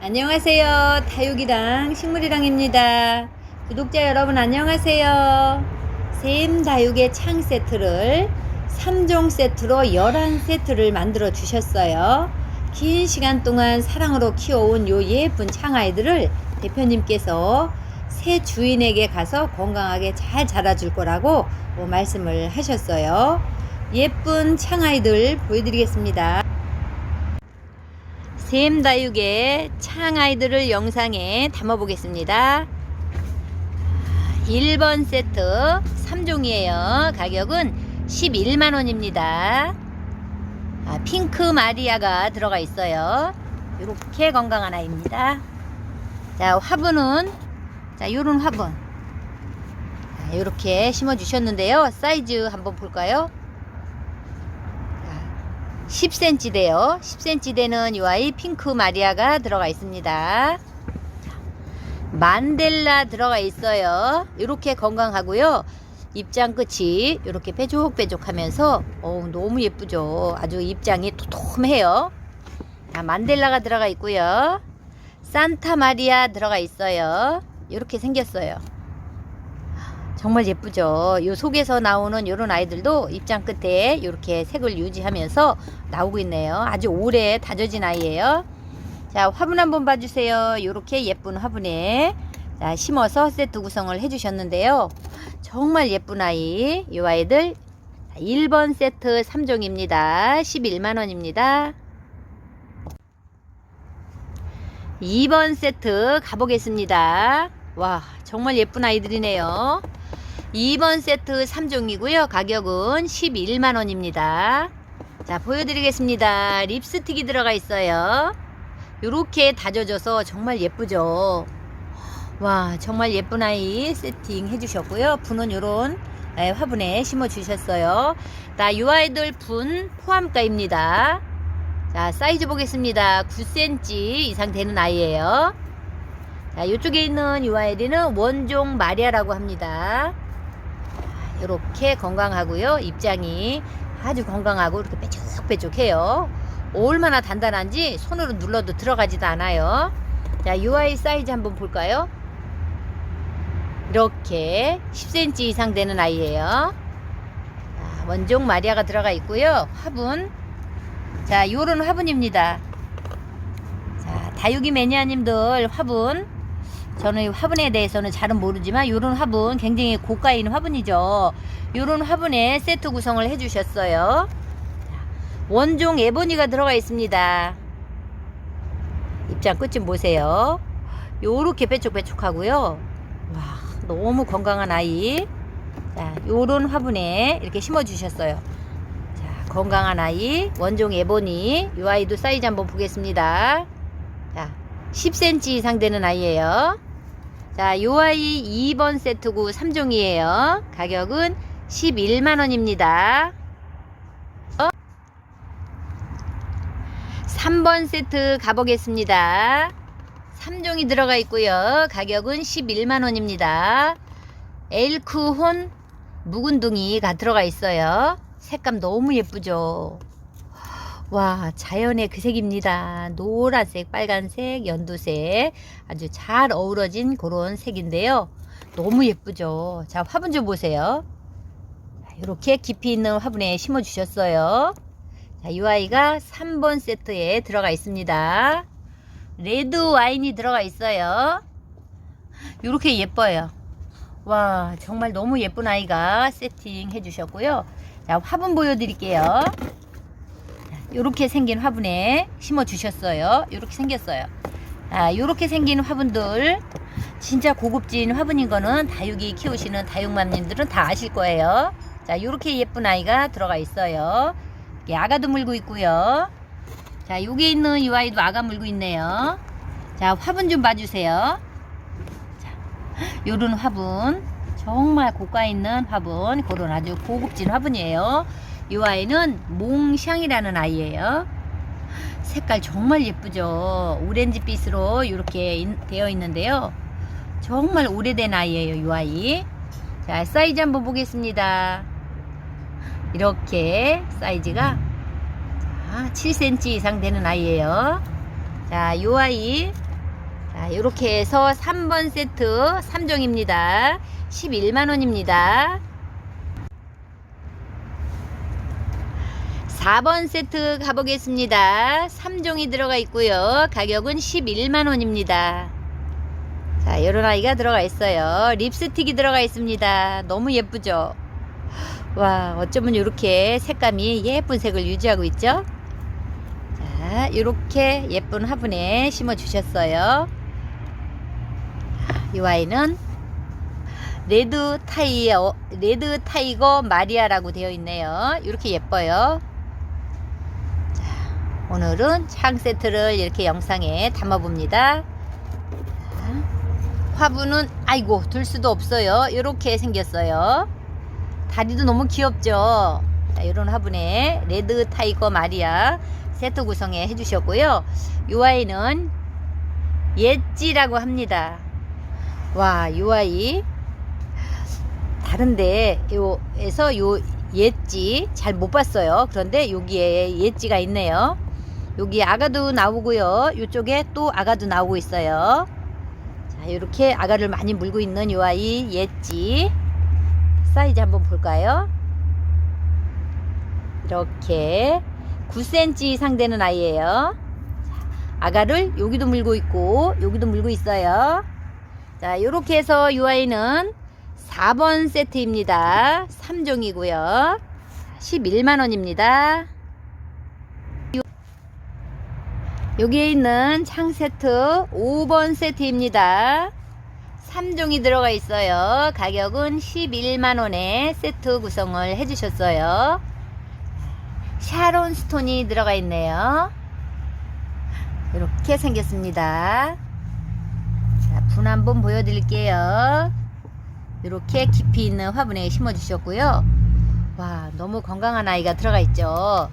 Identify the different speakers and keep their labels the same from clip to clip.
Speaker 1: 안녕하세요. 다육이랑 식물이랑입니다. 구독자 여러분 안녕하세요. 샘 다육의 창 세트를 3종 세트로 11세트를 만들어 주셨어요. 긴 시간 동안 사랑으로 키워온 요 예쁜 창아이들을 대표님께서 새 주인에게 가서 건강하게 잘 자라줄 거라고 뭐 말씀을 하셨어요. 예쁜 창아이들 보여드리겠습니다. 샘다육의 창아이들을 영상에 담아보겠습니다. 1번 세트 3종이에요. 가격은 11만원입니다. 아, 핑크 마리아가 들어가 있어요. 이렇게 건강한 아이입니다. 자, 화분은, 자, 요런 화분. 이렇게 심어주셨는데요. 사이즈 한번 볼까요? 10cm 돼요. 10cm 되는 이 아이 핑크 마리아가 들어가 있습니다. 만델라 들어가 있어요. 이렇게 건강하고요. 입장 끝이 이렇게 빼족빼족하면서 어 너무 예쁘죠. 아주 입장이 도톰해요. 자, 만델라가 들어가 있고요. 산타 마리아 들어가 있어요. 이렇게 생겼어요. 정말 예쁘죠. 요 속에서 나오는 요런 아이들도 입장 끝에 이렇게 색을 유지하면서 나오고 있네요. 아주 오래 다져진 아이예요. 자, 화분 한번 봐주세요. 요렇게 예쁜 화분에 자, 심어서 세트 구성을 해주셨는데요. 정말 예쁜 아이. 요 아이들 1번 세트 3종입니다. 11만원입니다. 2번 세트 가보겠습니다. 와, 정말 예쁜 아이들이네요. 2번 세트 3종이고요. 가격은 11만원입니다. 자, 보여드리겠습니다. 립스틱이 들어가 있어요. 요렇게 다져져서 정말 예쁘죠. 와, 정말 예쁜 아이 세팅 해주셨고요. 분은 요런 예, 화분에 심어주셨어요. 자, 요 아이들 분 포함가입니다. 자, 사이즈 보겠습니다. 9cm 이상 되는 아이예요. 자, 이쪽에 있는 이 아이들은 원종 마리아라고 합니다. 이렇게 건강하고요. 입장이 아주 건강하고 이렇게 빼쭉빼쭉해요. 얼마나 단단한지 손으로 눌러도 들어가지도 않아요. 자, 이 아이 사이즈 한번 볼까요? 이렇게 10cm 이상 되는 아이예요. 자, 원종 마리아가 들어가 있고요. 화분. 자, 요런 화분입니다. 자, 다육이 매니아님들 화분. 저는 이 화분에 대해서는 잘은 모르지만 요런 화분 굉장히 고가인 화분이죠. 요런 화분에 세트 구성을 해주셨어요. 원종 에보니가 들어가 있습니다. 입장 끝 좀 보세요. 요렇게 빼쭉빼쭉하고요. 와, 너무 건강한 아이. 자, 요런 화분에 이렇게 심어 주셨어요. 자, 건강한 아이, 원종 에보니. 요 아이도 사이즈 한번 보겠습니다. 자, 10cm 이상 되는 아이예요. 자, 요 아이 2번 세트고 3종이에요. 가격은 11만원입니다. 3번 세트 가보겠습니다. 3종이 들어가 있고요. 가격은 11만원입니다. 엘크혼 묵은둥이가 들어가 있어요. 색감 너무 예쁘죠? 와, 자연의 그 색입니다. 노란색, 빨간색, 연두색. 아주 잘 어우러진 그런 색인데요. 너무 예쁘죠? 자, 화분 좀 보세요. 이렇게 깊이 있는 화분에 심어 주셨어요. 자, 이 아이가 3번 세트에 들어가 있습니다. 레드 와인이 들어가 있어요. 이렇게 예뻐요. 와, 정말 너무 예쁜 아이가 세팅 해 주셨고요. 자, 화분 보여드릴게요. 이렇게 생긴 화분에 심어 주셨어요. 이렇게 생겼어요. 아, 이렇게 생긴 화분들 진짜 고급진 화분인 거는 다육이 키우시는 다육맘님들은 다 아실 거예요. 자, 이렇게 예쁜 아이가 들어가 있어요. 아가도 물고 있고요. 자, 여기 있는 이 아이도 아가 물고 있네요. 자, 화분 좀 봐주세요. 자, 요런 화분. 정말 고가 있는 화분. 그런 아주 고급진 화분이에요. 이 아이는 몽샹이라는 아이예요. 색깔 정말 예쁘죠. 오렌지빛으로 이렇게 되어 있는데요. 정말 오래된 아이예요. 이 아이. 자, 사이즈 한번 보겠습니다. 이렇게 사이즈가 자, 7cm 이상 되는 아이예요. 자, 이 아이 자, 이렇게 해서 3번 세트 3종입니다. 11만원입니다. 4번 세트 가보겠습니다. 3종이 들어가 있고요. 가격은 11만원입니다. 자, 이런 아이가 들어가 있어요. 립스틱이 들어가 있습니다. 너무 예쁘죠? 와, 어쩌면 이렇게 색감이 예쁜 색을 유지하고 있죠? 자, 이렇게 예쁜 화분에 심어 주셨어요. 이 아이는 레드 타이어, 레드 타이거 마리아라고 되어 있네요. 이렇게 예뻐요. 자, 오늘은 창 세트를 이렇게 영상에 담아봅니다. 자, 화분은 아이고 둘 수도 없어요. 이렇게 생겼어요. 다리도 너무 귀엽죠. 자, 이런 화분에 레드 타이거 마리아 세트 구성해 해주셨고요. 이 아이는 예찌라고 합니다. 와, 이 아이 다른데 요에서 요 예찌 잘못 봤어요. 그런데 여기에 예찌가 있네요. 여기 아가도 나오고요. 이쪽에 또 아가도 나오고 있어요. 자, 이렇게 아가를 많이 물고 있는 요 아이 예찌 사이즈 한번 볼까요? 이렇게 9cm 이상 되는 아이예요. 아가를 여기도 물고 있고 여기도 물고 있어요. 자, 이렇게 해서 이 아이는 4번 세트입니다. 3종이고요. 11만 원입니다. 여기에 있는 창 세트 5번 세트입니다. 3종이 들어가 있어요. 가격은 11만 원에 세트 구성을 해 주셨어요. 샤론 스톤이 들어가 있네요. 이렇게 생겼습니다. 자, 분 한번 보여드릴게요. 이렇게 깊이 있는 화분에 심어 주셨고요. 와, 너무 건강한 아이가 들어가 있죠.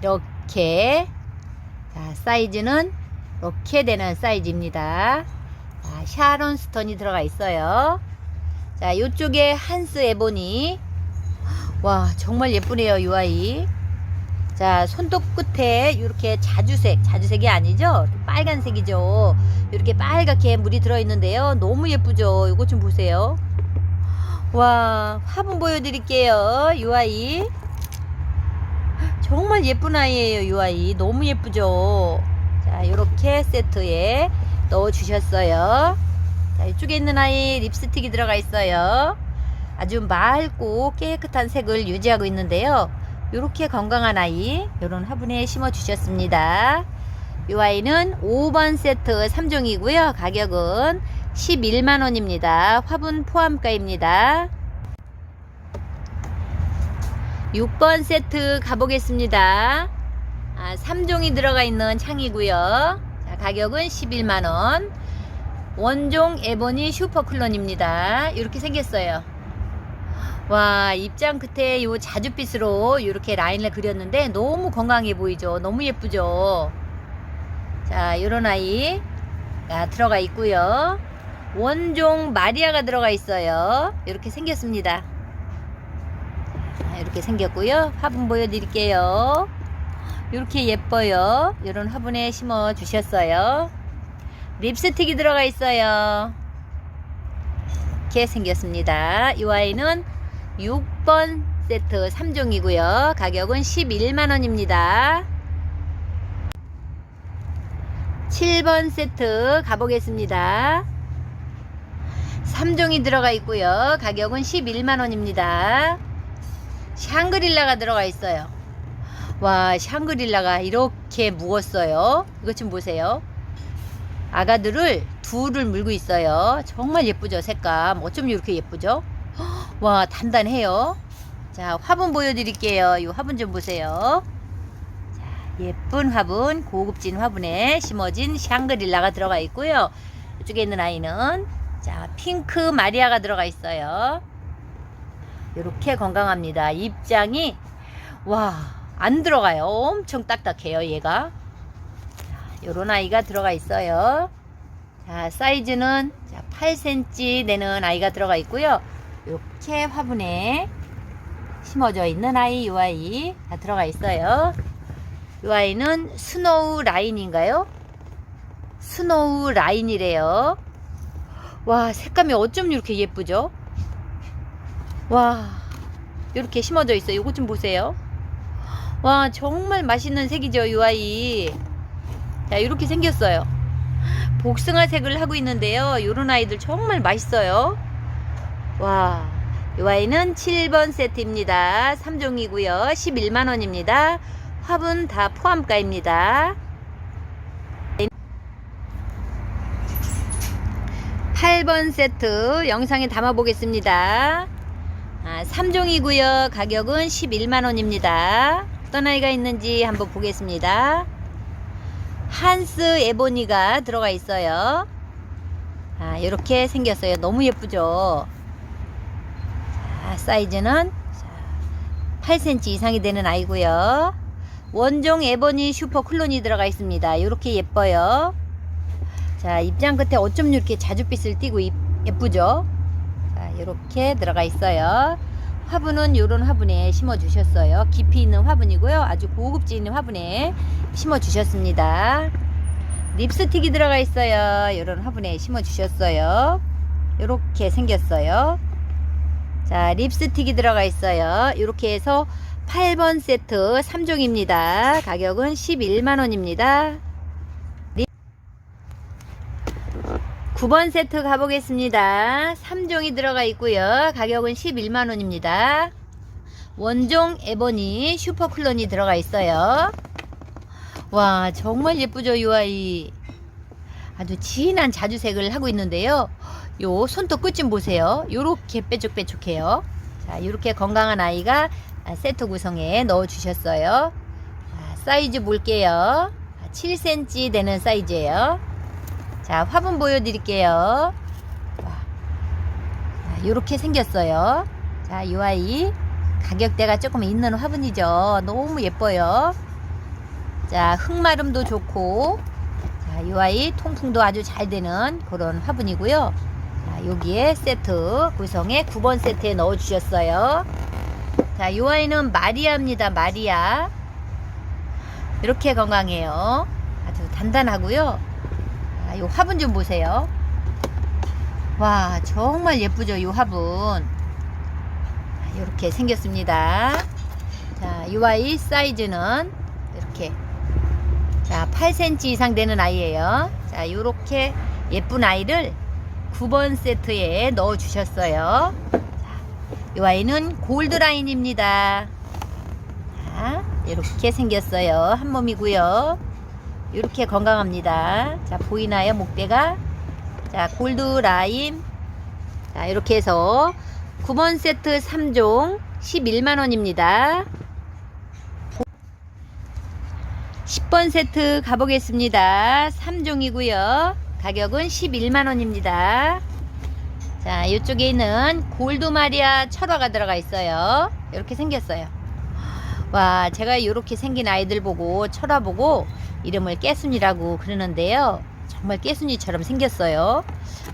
Speaker 1: 이렇게 자, 사이즈는 이렇게 되는 사이즈입니다. 자, 샤론 스톤이 들어가 있어요. 자, 이쪽에 한스 에보니. 와, 정말 예쁘네요, 이 아이. 자, 손톱 끝에 이렇게 자주색, 자주색이 아니죠? 빨간색이죠. 이렇게 빨갛게 물이 들어있는데요. 너무 예쁘죠? 이거 좀 보세요. 와, 화분 보여드릴게요. 이 아이. 정말 예쁜 아이예요, 이 아이. 너무 예쁘죠? 자, 이렇게 세트에 넣어 주셨어요. 자, 이쪽에 있는 아이 립스틱이 들어가 있어요. 아주 맑고 깨끗한 색을 유지하고 있는데요. 이렇게 건강한 아이, 이런 화분에 심어 주셨습니다. 이 아이는 5번 세트 3종이고요. 가격은 11만원입니다. 화분 포함가입니다. 6번 세트 가보겠습니다. 아, 3종이 들어가 있는 창이고요. 자, 가격은 11만원. 원종 에보니 슈퍼클론입니다. 이렇게 생겼어요. 와 입장 끝에 요 자줏빛으로 이렇게 라인을 그렸는데 너무 건강해 보이죠 너무 예쁘죠 자 요런 아이가 들어가 있고요 원종 마리아가 들어가 있어요 이렇게 생겼습니다 자, 이렇게 생겼고요 화분 보여드릴게요 이렇게 예뻐요 이런 화분에 심어 주셨어요 립스틱이 들어가 있어요 이렇게 생겼습니다 이 아이는 6번 세트 3종이고요. 가격은 11만원입니다. 7번 세트 가보겠습니다. 3종이 들어가 있고요. 가격은 11만원입니다. 샹그릴라가 들어가 있어요. 와, 샹그릴라가 이렇게 무었어요. 이것 좀 보세요. 아가들을 둘을 물고 있어요. 정말 예쁘죠, 색감. 어쩜 이렇게 예쁘죠? 와 단단해요 자 화분 보여드릴게요 이 화분 좀 보세요 자, 예쁜 화분 고급진 화분에 심어진 샹그릴라가 들어가 있고요 이쪽에 있는 아이는 자 핑크 마리아가 들어가 있어요 이렇게 건강합니다. 입장이 와 안 들어가요. 엄청 딱딱해요 얘가. 요런 아이가 들어가 있어요. 자 사이즈는 자, 8cm 되는 아이가 들어가 있고요. 이렇게 화분에 심어져 있는 아이 이 아이 다 들어가 있어요. 이 아이는 스노우 라인인가요? 스노우 라인이래요. 와, 색감이 어쩜 이렇게 예쁘죠? 와, 이렇게 심어져 있어요. 이것 좀 보세요. 와, 정말 맛있는 색이죠, 이 아이. 자, 이렇게 생겼어요. 복숭아 색을 하고 있는데요. 요런 아이들 정말 맛있어요. 와, 이 아이는 7번 세트입니다. 3종이고요. 11만원입니다. 화분 다 포함가입니다. 8번 세트 영상에 담아 보겠습니다. 아, 3종이고요. 가격은 11만원입니다. 어떤 아이가 있는지 한번 보겠습니다. 한스 에보니가 들어가 있어요. 아, 이렇게 생겼어요. 너무 예쁘죠? 자, 사이즈는 8cm 이상이 되는 아이고요. 원종 에보니 슈퍼 클론이 들어가 있습니다. 이렇게 예뻐요. 자, 입장 끝에 어쩜 이렇게 자줏빛을 이- 예쁘죠? 자, 이렇게 들어가 있어요. 화분은 이런 화분에 심어 주셨어요. 깊이 있는 화분이고요. 아주 고급지 있는 화분에 심어 주셨습니다. 립스틱이 들어가 있어요. 이런 화분에 심어 주셨어요. 이렇게 생겼어요. 자, 립스틱이 들어가 있어요. 이렇게 해서 8번 세트 3종입니다. 가격은 11만원입니다. 9번 세트 가보겠습니다. 3종이 들어가 있고요. 가격은 11만원입니다. 원종 에보니 슈퍼클론이 들어가 있어요. 와, 정말 예쁘죠, 이 아이. 아주 진한 자주색을 하고 있는데요. 요 손톱 끝 좀 보세요. 요렇게 빼쭉빼쭉해요. 자, 요렇게 건강한 아이가 아, 세트 구성에 넣어 주셨어요. 자, 사이즈 볼게요. 아, 7cm 되는 사이즈예요. 자, 화분 보여드릴게요. 요렇게 생겼어요. 자, 요 아이 가격대가 조금 있는 화분이죠. 너무 예뻐요. 자, 흙마름도 좋고, 자, 요 아이 통풍도 아주 잘 되는 그런 화분이고요. 자, 여기에 세트 구성에 9번 세트에 넣어 주셨어요. 자, 요 아이는 마리아입니다. 마리아. 이렇게 건강해요. 아주 단단하고요. 아, 요 화분 좀 보세요. 와, 정말 예쁘죠, 이 화분. 이렇게 생겼습니다. 자, 이 아이 사이즈는 이렇게 자, 8cm 이상 되는 아이예요. 자, 요렇게 예쁜 아이를 9번 세트에 넣어 주셨어요. 자, 이 아이는 골드 라인입니다. 자, 이렇게 생겼어요. 한 몸이고요. 이렇게 건강합니다. 자, 보이나요? 목대가? 자, 골드라인. 자, 이렇게 해서 9번 세트 3종 11만원입니다. 10번 세트 가보겠습니다. 3종이고요. 가격은 11만원입니다. 자, 이쪽에 있는 골드마리아 철화가 들어가 있어요. 이렇게 생겼어요. 와, 제가 이렇게 생긴 아이들 보고 철화 보고 이름을 깨순이라고 그러는데요. 정말 깨순이처럼 생겼어요.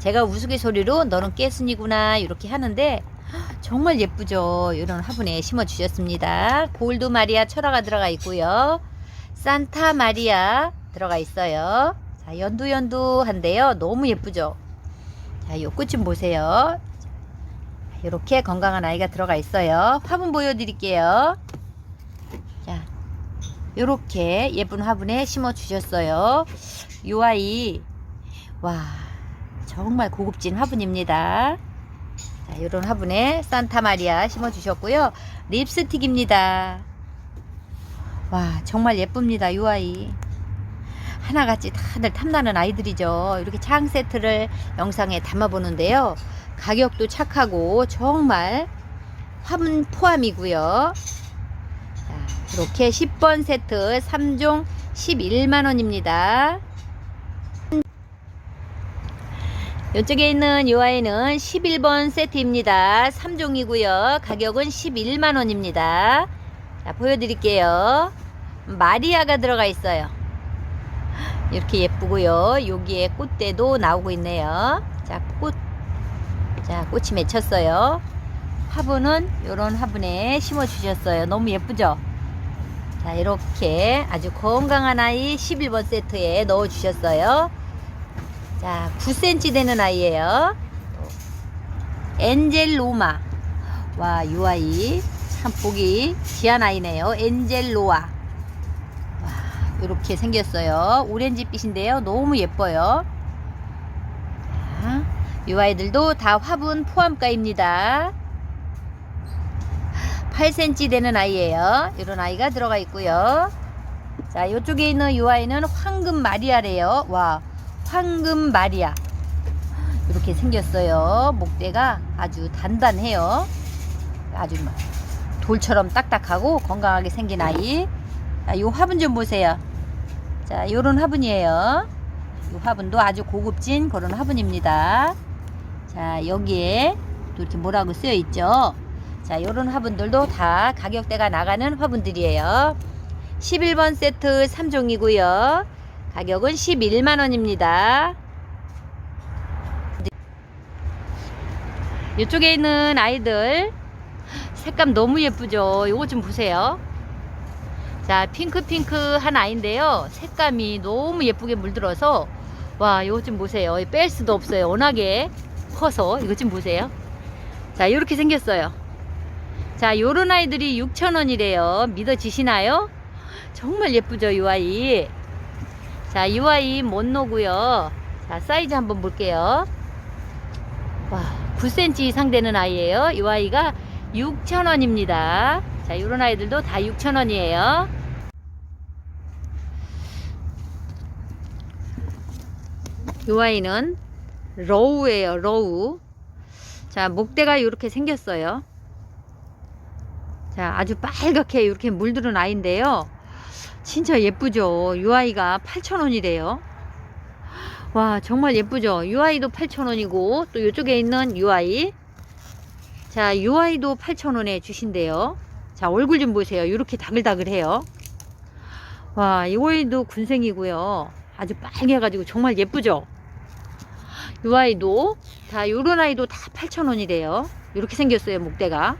Speaker 1: 제가 우스갯소리로 너는 깨순이구나 이렇게 하는데 정말 예쁘죠. 이런 화분에 심어 주셨습니다. 골드 마리아 철화가 들어가 있고요. 산타 마리아 들어가 있어요. 자, 연두연두한데요. 너무 예쁘죠. 자, 요 끝 좀 보세요. 이렇게 건강한 아이가 들어가 있어요. 화분 보여드릴게요. 자, 요렇게 예쁜 화분에 심어 주셨어요. 요 아이, 와, 정말 고급진 화분입니다. 자, 요런 화분에 산타 마리아 심어 주셨고요. 립스틱입니다. 와, 정말 예쁩니다. 요 아이. 하나같이 다들 탐나는 아이들이죠. 이렇게 창 세트를 영상에 담아보는데요. 가격도 착하고 정말 화분 포함이고요. 자, 이렇게 10번 세트 3종 11만원입니다. 이쪽에 있는 이 아이는 11번 세트입니다. 3종이고요. 가격은 11만원입니다. 자, 보여드릴게요. 마리아가 들어가 있어요. 이렇게 예쁘고요. 여기에 꽃대도 나오고 있네요. 자, 꽃. 자, 꽃이 맺혔어요. 화분은 이런 화분에 심어 주셨어요. 너무 예쁘죠? 자, 이렇게 아주 건강한 아이 11번 세트에 넣어 주셨어요. 자, 9cm 되는 아이예요. 엔젤로마. 와, 이 아이 참 보기 귀한 아이네요. 엔젤로아. 와, 이렇게 생겼어요. 오렌지빛인데요. 너무 예뻐요. 자, 이 아이들도 다 화분 포함가입니다. 8cm 되는 아이예요. 이런 아이가 들어가 있고요. 자, 이쪽에 있는 이 아이는 황금 마리아래요. 와, 황금 마리아. 이렇게 생겼어요. 목대가 아주 단단해요. 아주 막 돌처럼 딱딱하고 건강하게 생긴 아이. 자, 이 화분 좀 보세요. 자, 요런 화분이에요. 이 화분도 아주 고급진 그런 화분입니다. 자, 여기에 또 이렇게 뭐라고 쓰여 있죠. 자, 요런 화분들도 다 가격대가 나가는 화분들이에요. 11번 세트 3종이고요. 가격은 11만원입니다. 이쪽에 있는 아이들 색감 너무 예쁘죠? 요거 좀 보세요. 자, 핑크핑크한 아이인데요. 색감이 너무 예쁘게 물들어서 와, 요거 좀 보세요. 뺄 수도 없어요. 워낙에 커서 이거 좀 보세요. 자, 이렇게 생겼어요. 자, 요런 아이들이 6,000원이래요. 믿어지시나요? 정말 예쁘죠, 이 아이. 자, 이 아이 못노고요. 자, 사이즈 한번 볼게요. 와, 9cm 이상 되는 아이예요. 이 아이가 6,000원입니다. 자, 요런 아이들도 다 6,000원이에요. 이 아이는 러우예요, 러우. 자, 목대가 이렇게 생겼어요. 자, 아주 빨갛게 이렇게 물들은 아이인데요. 진짜 예쁘죠? 이 아이가 8,000원이래요. 와, 정말 예쁘죠? 이 아이도 8,000원이고, 또 이쪽에 있는 이 아이. 자, 이 아이도 8,000원에 주신대요. 자, 얼굴 좀 보세요. 이렇게 다글다글해요. 와, 이 아이도 군생이고요. 아주 빨개 가지고 정말 예쁘죠? 이 아이도, 다, 요런 아이도 다 8,000원이래요. 이렇게 생겼어요, 목대가.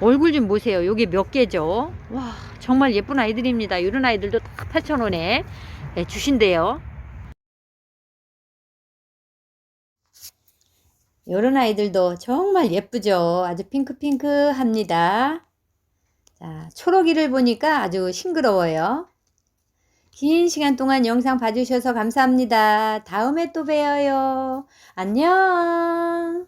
Speaker 1: 얼굴 좀 보세요. 요게 몇 개죠? 와, 정말 예쁜 아이들입니다. 이런 아이들도 다 8,000원에 주신대요. 이런 아이들도 정말 예쁘죠? 아주 핑크핑크합니다. 자, 초록이를 보니까 아주 싱그러워요. 긴 시간 동안 영상 봐주셔서 감사합니다. 다음에 또 봬요. 안녕.